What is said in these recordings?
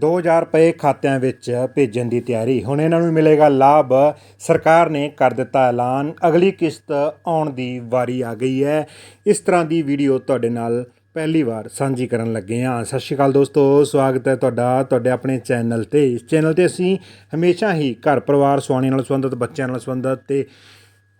2000 ਰੁਪਏ ਖਾਤਿਆਂ ਵਿੱਚ ਭੇਜਣ ਦੀ ਤਿਆਰੀ। ਹੁਣ ਇਹਨਾਂ ਨੂੰ ਮਿਲੇਗਾ ਲਾਭ। ਸਰਕਾਰ ਨੇ ਕਰ ਦਿੱਤਾ ਐਲਾਨ। ਅਗਲੀ ਕਿਸ਼ਤ ਆਉਣ ਦੀ ਵਾਰੀ ਆ ਗਈ ਹੈ। ਇਸ ਤਰ੍ਹਾਂ ਦੀ ਵੀਡੀਓ ਤੁਹਾਡੇ ਨਾਲ ਪਹਿਲੀ ਵਾਰ ਸਾਂਝੀ ਕਰਨ ਲੱਗੇ ਹਾਂ। ਸਤਿ ਸ਼੍ਰੀ ਅਕਾਲ ਦੋਸਤੋ, ਸਵਾਗਤ ਹੈ ਤੁਹਾਡਾ, ਤੁਹਾਡੇ ਆਪਣੇ ਚੈਨਲ ਤੇ। ਇਸ ਚੈਨਲ ਤੇ ਅਸੀਂ ਹਮੇਸ਼ਾ ਹੀ ਘਰ ਪਰਿਵਾਰ ਸੁਆਣੀ ਨਾਲ ਸੰਬੰਧਿਤ, ਬੱਚਿਆਂ ਨਾਲ ਸੰਬੰਧਿਤ ਤੇ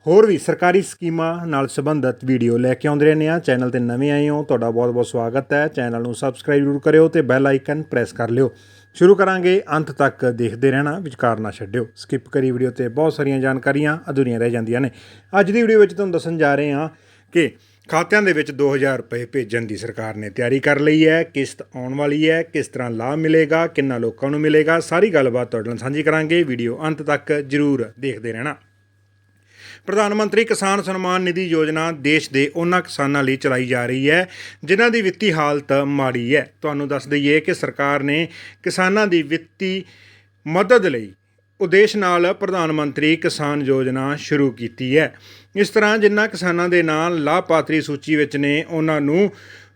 ਹੋਰ ਵੀ ਸਰਕਾਰੀ ਸਕੀਮਾਂ ਨਾਲ ਸੰਬੰਧਿਤ ਵੀਡੀਓ ਲੈ ਕੇ ਆਉਂਦੇ ਰਹਿੰਦੇ ਆ ਚੈਨਲ ਤੇ ਨਵੇਂ ਆਏ ਹੋ, ਤੁਹਾਡਾ ਬਹੁਤ-ਬਹੁਤ ਸਵਾਗਤ ਹੈ। ਚੈਨਲ ਨੂੰ ਸਬਸਕ੍ਰਾਈਬ ਜ਼ਰੂਰ ਕਰਿਓ ਤੇ ਬੈਲ ਆਈਕਨ ਪ੍ਰੈਸ ਕਰ ਲਿਓ। ਸ਼ੁਰੂ ਕਰਾਂਗੇ, ਅੰਤ ਤੱਕ ਦੇਖਦੇ ਰਹਿਣਾ, ਵਿਚਕਾਰ ਨਾ ਛੱਡਿਓ। ਸਕਿਪ ਕਰੀ ਵੀਡੀਓ ਤੇ ਬਹੁਤ ਸਾਰੀਆਂ ਜਾਣਕਾਰੀਆਂ ਅਧੂਰੀਆਂ ਰਹਿ ਜਾਂਦੀਆਂ ਨੇ। ਅੱਜ ਦੀ ਵੀਡੀਓ ਵਿੱਚ ਤੁਹਾਨੂੰ ਦੱਸਣ ਜਾ ਰਹੇ ਹਾਂ ਕਿ ਖਾਤਿਆਂ ਦੇ ਵਿੱਚ 2000 ਰੁਪਏ ਭੇਜਣ ਦੀ ਸਰਕਾਰ ਨੇ ਤਿਆਰੀ ਕਰ ਲਈ ਹੈ। ਕਿਸ਼ਤ ਆਉਣ ਵਾਲੀ ਹੈ, ਕਿਸ ਤਰ੍ਹਾਂ ਲਾਭ ਮਿਲੇਗਾ, ਕਿੰਨਾ ਲੋਕਾਂ ਨੂੰ ਮਿਲੇਗਾ, ਸਾਰੀ ਗੱਲਬਾਤ ਤੁਹਾਡੇ ਨਾਲ ਸਾਂਝੀ ਕਰਾਂਗੇ। ਵੀਡੀਓ ਅੰਤ ਤੱਕ ਜ਼ਰੂਰ ਦੇਖਦੇ ਰਹਿਣਾ। ਪ੍ਰਧਾਨ ਮੰਤਰੀ ਕਿਸਾਨ ਸਨਮਾਨ ਨਿਧੀ ਯੋਜਨਾ ਦੇਸ਼ ਦੇ ਉਹਨਾਂ ਕਿਸਾਨਾਂ ਲਈ ਚਲਾਈ ਜਾ ਰਹੀ ਹੈ, ਜਿਨ੍ਹਾਂ ਦੀ ਵਿੱਤੀ ਹਾਲਤ ਮਾੜੀ ਹੈ। ਤੁਹਾਨੂੰ ਦੱਸ ਦਈਏ ਕਿ ਸਰਕਾਰ ਨੇ ਕਿਸਾਨਾਂ ਦੀ ਵਿੱਤੀ ਮਦਦ ਲਈ ਉਦੇਸ਼ ਨਾਲ ਪ੍ਰਧਾਨ ਮੰਤਰੀ ਕਿਸਾਨ ਯੋਜਨਾ ਸ਼ੁਰੂ ਕੀਤੀ ਹੈ। ਇਸ ਤਰ੍ਹਾਂ ਜਿਨ੍ਹਾਂ ਕਿਸਾਨਾਂ ਦੇ ਨਾਂ ਲਾਭਪਾਤਰੀ ਸੂਚੀ ਵਿੱਚ ਨੇ, ਉਹਨਾਂ ਨੂੰ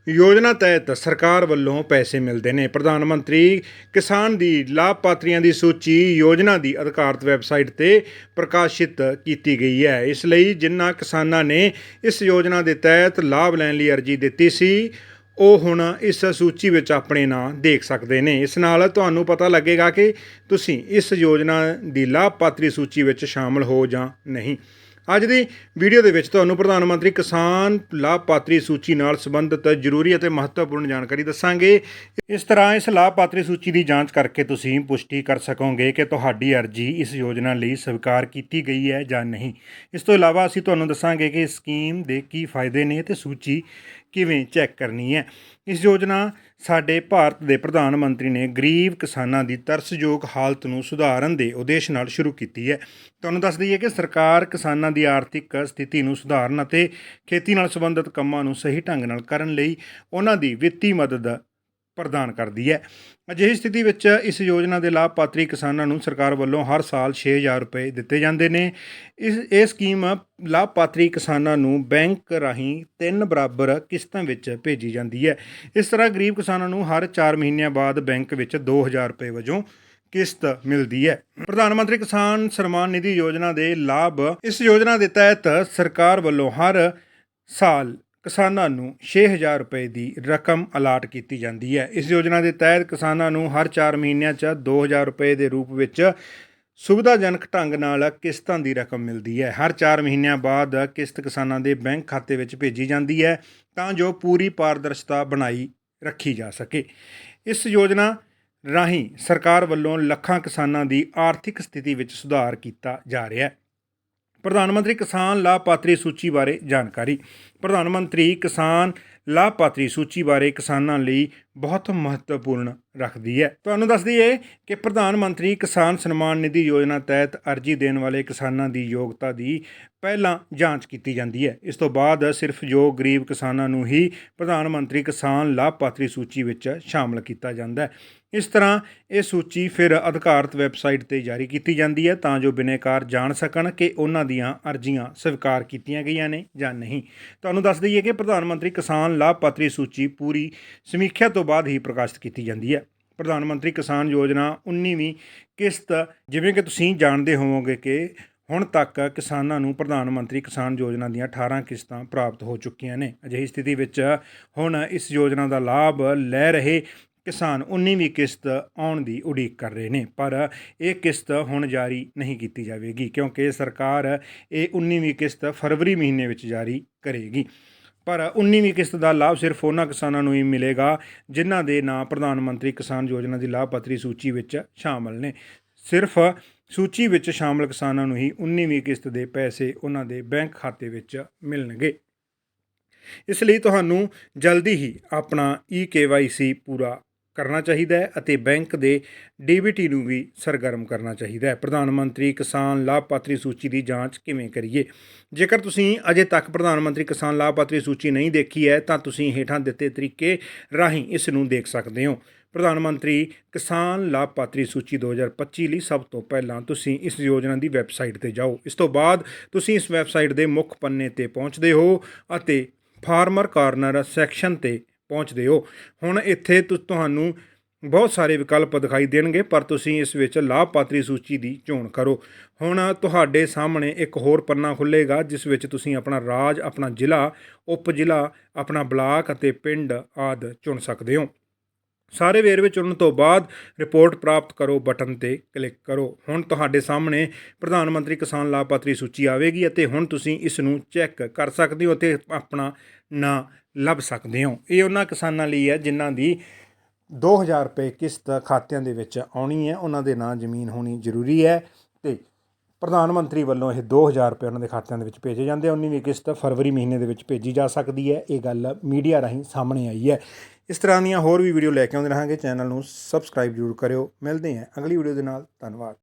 ਯੋਜਨਾ ਤਹਿਤ ਸਰਕਾਰ ਵੱਲੋਂ ਪੈਸੇ ਮਿਲਦੇ ਨੇ। ਪ੍ਰਧਾਨ ਮੰਤਰੀ ਕਿਸਾਨ ਦੀ ਲਾਭਪਾਤਰੀਆਂ ਦੀ ਸੂਚੀ ਯੋਜਨਾ ਦੀ ਅਧਿਕਾਰਤ ਵੈਬਸਾਈਟ ਤੇ ਪ੍ਰਕਾਸ਼ਿਤ ਕੀਤੀ ਗਈ ਹੈ। ਇਸ ਲਈ ਜਿਨ੍ਹਾਂ ਕਿਸਾਨਾਂ ਨੇ ਇਸ ਯੋਜਨਾ ਦੇ ਤਹਿਤ ਲਾਭ ਲੈਣ ਲਈ ਅਰਜ਼ੀ ਦਿੱਤੀ ਸੀ, ਉਹ ਹੁਣ ਇਸ ਸੂਚੀ ਵਿੱਚ ਆਪਣੇ ਨਾਂ ਦੇਖ ਸਕਦੇ ਨੇ। ਇਸ ਨਾਲ ਤੁਹਾਨੂੰ ਪਤਾ ਲੱਗੇਗਾ ਕਿ ਤੁਸੀਂ ਇਸ ਯੋਜਨਾ ਦੀ ਲਾਭਪਾਤਰੀ ਸੂਚੀ ਵਿੱਚ ਸ਼ਾਮਲ ਹੋ ਜਾਂ ਨਹੀਂ। ਅੱਜ ਦੀ ਵੀਡੀਓ ਦੇ ਵਿੱਚ ਤੁਹਾਨੂੰ ਪ੍ਰਧਾਨ ਮੰਤਰੀ ਕਿਸਾਨ ਲਾਭਪਾਤਰੀ ਸੂਚੀ ਨਾਲ ਸੰਬੰਧਿਤ ਜ਼ਰੂਰੀ ਅਤੇ ਮਹੱਤਵਪੂਰਨ ਜਾਣਕਾਰੀ ਦੱਸਾਂਗੇ। ਇਸ ਤਰ੍ਹਾਂ ਇਸ ਲਾਭਪਾਤਰੀ ਸੂਚੀ ਦੀ ਜਾਂਚ ਕਰਕੇ ਤੁਸੀਂ ਪੁਸ਼ਟੀ ਕਰ ਸਕੋਗੇ ਕਿ ਤੁਹਾਡੀ ਅਰਜ਼ੀ ਇਸ ਯੋਜਨਾ ਲਈ ਸਵੀਕਾਰ ਕੀਤੀ ਗਈ ਹੈ ਜਾਂ ਨਹੀਂ। ਇਸ ਤੋਂ ਇਲਾਵਾ ਅਸੀਂ ਤੁਹਾਨੂੰ ਦੱਸਾਂਗੇ ਕਿ ਇਸ ਸਕੀਮ ਦੇ ਕੀ ਫਾਇਦੇ ਨੇ ਤੇ ਸੂਚੀ ਕਿਵੇਂ ਚੈੱਕ ਕਰਨੀ ਹੈ। ਇਸ ਯੋਜਨਾ ਸਾਡੇ ਭਾਰਤ ਦੇ ਪ੍ਰਧਾਨ ਮੰਤਰੀ ਨੇ ਗਰੀਬ ਕਿਸਾਨਾਂ ਦੀ ਤਰਸਯੋਗ ਹਾਲਤ ਨੂੰ ਸੁਧਾਰਨ ਦੇ ਉਦੇਸ਼ ਨਾਲ ਸ਼ੁਰੂ ਕੀਤੀ ਹੈ। ਤੁਹਾਨੂੰ ਦੱਸ ਦਈਏ ਕਿ ਸਰਕਾਰ ਕਿਸਾਨਾਂ ਦੀ ਆਰਥਿਕ ਸਥਿਤੀ ਨੂੰ ਸੁਧਾਰਨ ਅਤੇ ਖੇਤੀ ਨਾਲ ਸੰਬੰਧਿਤ ਕੰਮਾਂ ਨੂੰ ਸਹੀ ਢੰਗ ਨਾਲ ਕਰਨ ਲਈ ਉਹਨਾਂ ਦੀ ਵਿੱਤੀ ਮਦਦ ਪ੍ਰਦਾਨ ਕਰਦੀ ਹੈ। ਅਜਿਹੀ ਸਥਿਤੀ ਵਿੱਚ ਇਸ ਯੋਜਨਾ ਦੇ ਲਾਭਪਾਤਰੀ ਕਿਸਾਨਾਂ ਨੂੰ ਸਰਕਾਰ ਵੱਲੋਂ ਹਰ ਸਾਲ 6000 ਰੁਪਏ ਦਿੱਤੇ ਜਾਂਦੇ ਨੇ। ਇਸ, ਇਹ ਸਕੀਮ ਲਾਭਪਾਤਰੀ ਕਿਸਾਨਾਂ ਨੂੰ ਬੈਂਕ ਰਾਹੀਂ ਤਿੰਨ ਬਰਾਬਰ ਕਿਸ਼ਤਾਂ ਵਿੱਚ ਭੇਜੀ ਜਾਂਦੀ ਹੈ। ਇਸ ਤਰ੍ਹਾਂ ਗਰੀਬ ਕਿਸਾਨਾਂ ਨੂੰ ਹਰ 4 ਮਹੀਨਿਆਂ ਬਾਅਦ ਬੈਂਕ ਵਿੱਚ 2000 ਰੁਪਏ ਵਜੋਂ ਕਿਸ਼ਤ ਮਿਲਦੀ ਹੈ। ਪ੍ਰਧਾਨ ਮੰਤਰੀ ਕਿਸਾਨ ਸਨਮਾਨ ਨਿਧੀ ਯੋਜਨਾ ਦੇ ਲਾਭ ਇਸ ਯੋਜਨਾ ਦੇ ਤਹਿਤ ਸਰਕਾਰ ਵੱਲੋਂ ਹਰ ਸਾਲ ਕਿਸਾਨਾਂ ਨੂੰ 6000 ਰੁਪਏ ਦੀ ਰਕਮ ਅਲਾਟ ਕੀਤੀ ਜਾਂਦੀ ਹੈ। ਇਸ ਯੋਜਨਾ ਦੇ ਤਹਿਤ ਕਿਸਾਨਾਂ ਨੂੰ ਹਰ 4 ਮਹੀਨਿਆਂ 'ਚ 2000 ਰੁਪਏ ਦੇ ਰੂਪ ਵਿੱਚ ਸੁਵਿਧਾਜਨਕ ਢੰਗ ਨਾਲ ਕਿਸ਼ਤਾਂ ਦੀ ਰਕਮ ਮਿਲਦੀ ਹੈ। ਹਰ 4 ਮਹੀਨਿਆਂ ਬਾਅਦ ਕਿਸ਼ਤ ਕਿਸਾਨਾਂ ਦੇ ਬੈਂਕ ਖਾਤੇ ਵਿੱਚ ਭੇਜੀ ਜਾਂਦੀ ਹੈ ਤਾਂ ਜੋ ਪੂਰੀ ਪਾਰਦਰਸ਼ਤਾ ਬਣਾਈ ਰੱਖੀ ਜਾ ਸਕੇ। ਇਸ ਯੋਜਨਾ ਰਾਹੀਂ ਸਰਕਾਰ ਵੱਲੋਂ ਲੱਖਾਂ ਕਿਸਾਨਾਂ ਦੀ ਆਰਥਿਕ ਸਥਿਤੀ ਵਿੱਚ ਸੁਧਾਰ ਕੀਤਾ ਜਾ ਰਿਹਾ ਹੈ। ਪ੍ਰਧਾਨ ਮੰਤਰੀ ਕਿਸਾਨ ਲਾਭਪਾਤਰੀ ਸੂਚੀ ਬਾਰੇ ਜਾਣਕਾਰੀ। ਪ੍ਰਧਾਨ ਮੰਤਰੀ ਕਿਸਾਨ ਲਾਭਪਾਤਰੀ ਸੂਚੀ ਬਾਰੇ ਕਿਸਾਨਾਂ ਲਈ ਬਹੁਤ ਮਹੱਤਵਪੂਰਨ ਰੱਖਦੀ ਹੈ। ਤੁਹਾਨੂੰ ਦੱਸ ਦਈਏ ਕਿ ਪ੍ਰਧਾਨ ਮੰਤਰੀ ਕਿਸਾਨ ਸਨਮਾਨ ਨਿਧੀ ਯੋਜਨਾ ਤਹਿਤ ਅਰਜ਼ੀ ਦੇਣ ਵਾਲੇ ਕਿਸਾਨਾਂ ਦੀ ਯੋਗਤਾ ਦੀ ਪਹਿਲਾਂ ਜਾਂਚ ਕੀਤੀ ਜਾਂਦੀ ਹੈ। ਇਸ ਤੋਂ ਬਾਅਦ ਸਿਰਫ ਯੋਗ ਗਰੀਬ ਕਿਸਾਨਾਂ ਨੂੰ ਹੀ ਪ੍ਰਧਾਨ ਮੰਤਰੀ ਕਿਸਾਨ ਲਾਭਪਾਤਰੀ ਸੂਚੀ ਵਿੱਚ ਸ਼ਾਮਲ ਕੀਤਾ ਜਾਂਦਾ ਹੈ। ਇਸ ਤਰ੍ਹਾਂ ਇਹ ਸੂਚੀ ਫਿਰ ਅਧਿਕਾਰਤ ਵੈਬਸਾਈਟ ਤੇ ਜਾਰੀ ਕੀਤੀ ਜਾਂਦੀ ਹੈ ਤਾਂ ਜੋ ਬਿਨੇਕਾਰ ਜਾਣ ਸਕਣ ਕਿ ਉਹਨਾਂ ਦੀਆਂ ਅਰਜ਼ੀਆਂ ਸਵੀਕਾਰ ਕੀਤੀਆਂ ਗਈਆਂ ਨੇ ਜਾਂ ਨਹੀਂ। ਤੁਹਾਨੂੰ ਦੱਸ ਦਈਏ ਕਿ ਪ੍ਰਧਾਨ ਮੰਤਰੀ ਕਿਸਾਨ ਲਾਭਪਾਤਰੀ ਸੂਚੀ ਪੂਰੀ ਸਮੀਖਿਆ ਤੋਂ ਬਾਅਦ ਹੀ ਪ੍ਰਕਾਸ਼ਿਤ ਕੀਤੀ ਜਾਂਦੀ ਹੈ। ਪ੍ਰਧਾਨ ਮੰਤਰੀ ਕਿਸਾਨ ਯੋਜਨਾ 19ਵੀਂ ਕਿਸ਼ਤ, ਜਿਵੇਂ ਕਿ ਤੁਸੀਂ ਜਾਣਦੇ ਹੋਵੋਗੇ ਕਿ ਹੁਣ ਤੱਕ ਕਿਸਾਨਾਂ ਨੂੰ ਪ੍ਰਧਾਨ ਮੰਤਰੀ ਕਿਸਾਨ ਯੋਜਨਾ ਦੀਆਂ 18 ਕਿਸ਼ਤਾਂ ਪ੍ਰਾਪਤ ਹੋ ਚੁੱਕੀਆਂ ਨੇ। ਅਜਿਹੀ ਸਥਿਤੀ ਵਿੱਚ ਹੁਣ ਇਸ ਯੋਜਨਾ ਦਾ ਲਾਭ ਲੈ ਰਹੇ ਕਿਸਾਨ 19ਵੀਂ ਕਿਸ਼ਤ ਆਉਣ ਦੀ ਉਡੀਕ ਕਰ ਰਹੇ ਨੇ, ਪਰ ਇਹ ਕਿਸ਼ਤ ਹੁਣ ਜਾਰੀ ਨਹੀਂ ਕੀਤੀ ਜਾਵੇਗੀ ਕਿਉਂਕਿ ਸਰਕਾਰ ਇਹ 19ਵੀਂ ਕਿਸ਼ਤ ਫਰਵਰੀ ਮਹੀਨੇ ਵਿੱਚ ਜਾਰੀ ਕਰੇਗੀ। ਪਰ 19ਵੀਂ ਕਿਸ਼ਤ ਦਾ ਲਾਭ ਸਿਰਫ ਉਹਨਾਂ ਕਿਸਾਨਾਂ ਨੂੰ ਹੀ ਮਿਲੇਗਾ, ਜਿਨ੍ਹਾਂ ਦੇ ਨਾਂ ਪ੍ਰਧਾਨ ਮੰਤਰੀ ਕਿਸਾਨ ਯੋਜਨਾ ਦੀ ਲਾਭਪਾਤਰੀ ਸੂਚੀ ਵਿੱਚ ਸ਼ਾਮਲ ਨੇ। ਸਿਰਫ ਸੂਚੀ ਵਿੱਚ ਸ਼ਾਮਲ ਕਿਸਾਨਾਂ ਨੂੰ ਹੀ 19ਵੀਂ ਕਿਸ਼ਤ ਦੇ ਪੈਸੇ ਉਹਨਾਂ ਦੇ ਬੈਂਕ ਖਾਤੇ ਵਿੱਚ ਮਿਲਣਗੇ। ਇਸ ਲਈ ਤੁਹਾਨੂੰ ਜਲਦੀ ਹੀ ਆਪਣਾ ਈ ਪੂਰਾ ਕਰਨਾ ਚਾਹੀਦਾ ਹੈ ਅਤੇ ਬੈਂਕ ਦੇ ਡੀਬੀਟੀ ਨੂੰ ਵੀ ਸਰਗਰਮ ਕਰਨਾ ਚਾਹੀਦਾ ਹੈ। ਪ੍ਰਧਾਨ ਮੰਤਰੀ ਕਿਸਾਨ ਲਾਭਪਾਤਰੀ ਸੂਚੀ ਦੀ ਜਾਂਚ ਕਿਵੇਂ ਕਰੀਏ? ਜੇਕਰ ਤੁਸੀਂ ਅਜੇ ਤੱਕ ਪ੍ਰਧਾਨ ਮੰਤਰੀ ਕਿਸਾਨ ਲਾਭਪਾਤਰੀ ਸੂਚੀ ਨਹੀਂ ਦੇਖੀ ਹੈ, ਤਾਂ ਤੁਸੀਂ ਹੇਠਾਂ ਦਿੱਤੇ ਤਰੀਕੇ ਰਾਹੀਂ ਇਸ ਨੂੰ ਦੇਖ ਸਕਦੇ ਹੋ। ਪ੍ਰਧਾਨ ਮੰਤਰੀ ਕਿਸਾਨ ਲਾਭਪਾਤਰੀ ਸੂਚੀ 2025 ਲਈ ਸਭ ਤੋਂ ਪਹਿਲਾਂ ਤੁਸੀਂ ਇਸ ਯੋਜਨਾ ਦੀ ਵੈਬਸਾਈਟ ਤੇ ਜਾਓ। ਇਸ ਤੋਂ ਬਾਅਦ ਤੁਸੀਂ ਇਸ ਵੈਬਸਾਈਟ ਦੇ ਮੁੱਖ ਪੰਨੇ ਤੇ ਪਹੁੰਚਦੇ ਹੋ ਅਤੇ ਫਾਰਮਰ ਕਾਰਨਰ ਸੈਕਸ਼ਨ ਤੇ ਪਹੁੰਚਦੇ ਹੋ। ਹੁਣ ਇੱਥੇ ਤੁ- ਤੁਹਾਨੂੰ ਬਹੁਤ ਸਾਰੇ ਵਿਕਲਪ ਦਿਖਾਈ ਦੇਣਗੇ, ਪਰ ਤੁਸੀਂ ਇਸ ਵਿੱਚ ਲਾਭਪਾਤਰੀ ਸੂਚੀ ਦੀ ਚੋਣ ਕਰੋ। ਹੁਣ ਤੁਹਾਡੇ ਸਾਹਮਣੇ ਇੱਕ ਹੋਰ ਪੰਨਾ ਖੁੱਲੇਗਾ ਜਿਸ ਵਿੱਚ ਤੁਸੀਂ ਆਪਣਾ ਰਾਜ, ਆਪਣਾ ਜ਼ਿਲ੍ਹਾ ਉਪ ਜ਼ਿਲ੍ਹਾ ਆਪਣਾ ਬਲਾਕ ਅਤੇ ਪਿੰਡ ਆਦਿ ਚੁਣ ਸਕਦੇ ਹੋ। ਸਾਰੇ ਵੇਰਵੇ ਚੁਣਨ ਤੋਂ ਬਾਅਦ ਰਿਪੋਰਟ ਪ੍ਰਾਪਤ ਕਰੋ ਬਟਨ ਤੇ ਕਲਿੱਕ ਕਰੋ। ਹੁਣ ਤੁਹਾਡੇ ਸਾਹਮਣੇ ਪ੍ਰਧਾਨ ਮੰਤਰੀ ਕਿਸਾਨ ਲਾਭਪਾਤਰੀ ਸੂਚੀ ਆਵੇਗੀ ਅਤੇ ਹੁਣ ਤੁਸੀਂ ਇਸ ਨੂੰ ਚੈੱਕ ਕਰ ਸਕਦੇ ਹੋ ਅਤੇ ਆਪਣਾ ਨਾਂ ਲੱਭ ਸਕਦੇ ਹੋ। ਇਹ ਉਹਨਾਂ ਕਿਸਾਨਾਂ ਲਈ ਹੈ ਜਿਨ੍ਹਾਂ ਦੀ 2000 ਰੁਪਏ ਕਿਸ਼ਤ ਖਾਤਿਆਂ ਦੇ ਵਿੱਚ ਆਉਣੀ ਹੈ। ਉਹਨਾਂ ਦੇ ਨਾਂ ਜ਼ਮੀਨ ਹੋਣੀ ਜ਼ਰੂਰੀ ਹੈ ਤੇ ਪ੍ਰਧਾਨ ਮੰਤਰੀ ਵੱਲੋਂ ਇਹ 2000 ਰੁਪਏ ਉਹਨਾਂ ਦੇ ਖਾਤਿਆਂ ਦੇ ਵਿੱਚ ਭੇਜੇ ਜਾਂਦੇ ਆ। 19ਵੀਂ ਕਿਸ਼ਤ ਫਰਵਰੀ ਮਹੀਨੇ ਦੇ ਵਿੱਚ ਭੇਜੀ ਜਾ ਸਕਦੀ ਹੈ। ਇਹ ਗੱਲ ਮੀਡੀਆ ਰਾਹੀਂ ਸਾਹਮਣੇ ਆਈ ਹੈ। ਇਸ ਤਰ੍ਹਾਂ ਦੀਆਂ ਹੋਰ ਵੀ ਵੀਡੀਓ ਲੈ ਕੇ ਆਉਂਦੇ ਰਹਾਂਗੇ। ਚੈਨਲ ਨੂੰ ਸਬਸਕ੍ਰਾਈਬ ਜ਼ਰੂਰ ਕਰਿਓ। ਮਿਲਦੇ ਹਾਂ ਅਗਲੀ ਵੀਡੀਓ ਦੇ ਨਾਲ। ਧੰਨਵਾਦ।